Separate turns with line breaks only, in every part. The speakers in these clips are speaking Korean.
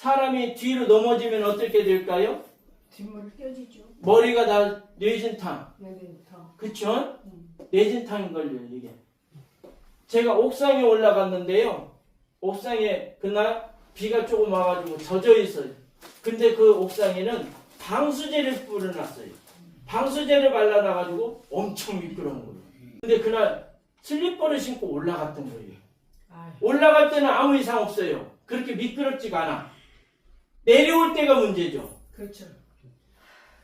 사람이 뒤로 넘어지면 어떻게 될까요?
뒷머리 껴지죠.
머리가 다 뇌진탕.
다.
그쵸?
음.
뇌진탕인 걸요, 이게. 제가 옥상에 올라갔는데요. 옥상에 그날 비가 조금 와가지고 젖어 있어요. 근데 그 옥상에는 방수제를 뿌려놨어요. 방수제를 발라놔가지고 엄청 미끄러운 거예요. 근데 그날 슬리퍼를 신고 올라갔던 거예요.
아,
올라갈 때는 아무 이상 없어요. 그렇게 미끄럽지가 않아. 내려올 때가 문제죠.
그렇죠.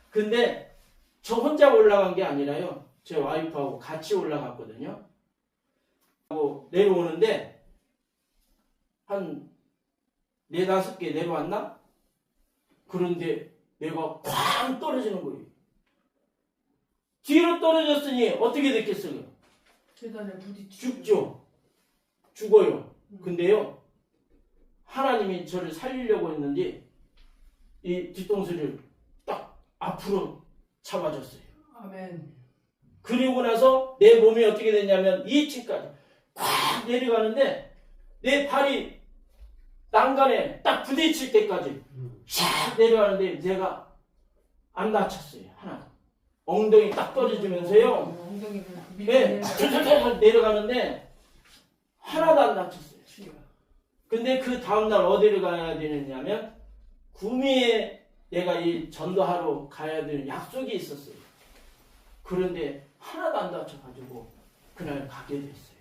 근데 저 혼자 올라간 게 아니라요. 제 와이프하고 같이 올라갔거든요. 하고 내려오는데 한 네다섯 개 내려왔나? 그런데 내가 쾅 떨어지는 거예요. 뒤로 떨어졌으니 어떻게 됐겠어요?
계단에 부딪히죠.
죽죠. 죽어요. 근데요. 하나님이 저를 살리려고 했는데 이 뒤통수를 딱 앞으로 잡아줬어요.
아멘.
그리고 나서 내 몸이 어떻게 됐냐면 2층까지 꽉 내려가는데 내 발이 난간에 딱 부딪힐 때까지 쫙 내려가는데 내가 안 다쳤어요. 하나. 엉덩이 딱 떨어지면서요.
엉덩이를
네,
밀고
탁탁탁탁 내려가는데 하나도 안 다쳤어요. 근데 그 다음날 어디를 가야 되느냐면 구미에 내가 이 전도하러 가야 되는 약속이 있었어요. 그런데 하나도 안 다쳐가지고 그날 가게 됐어요.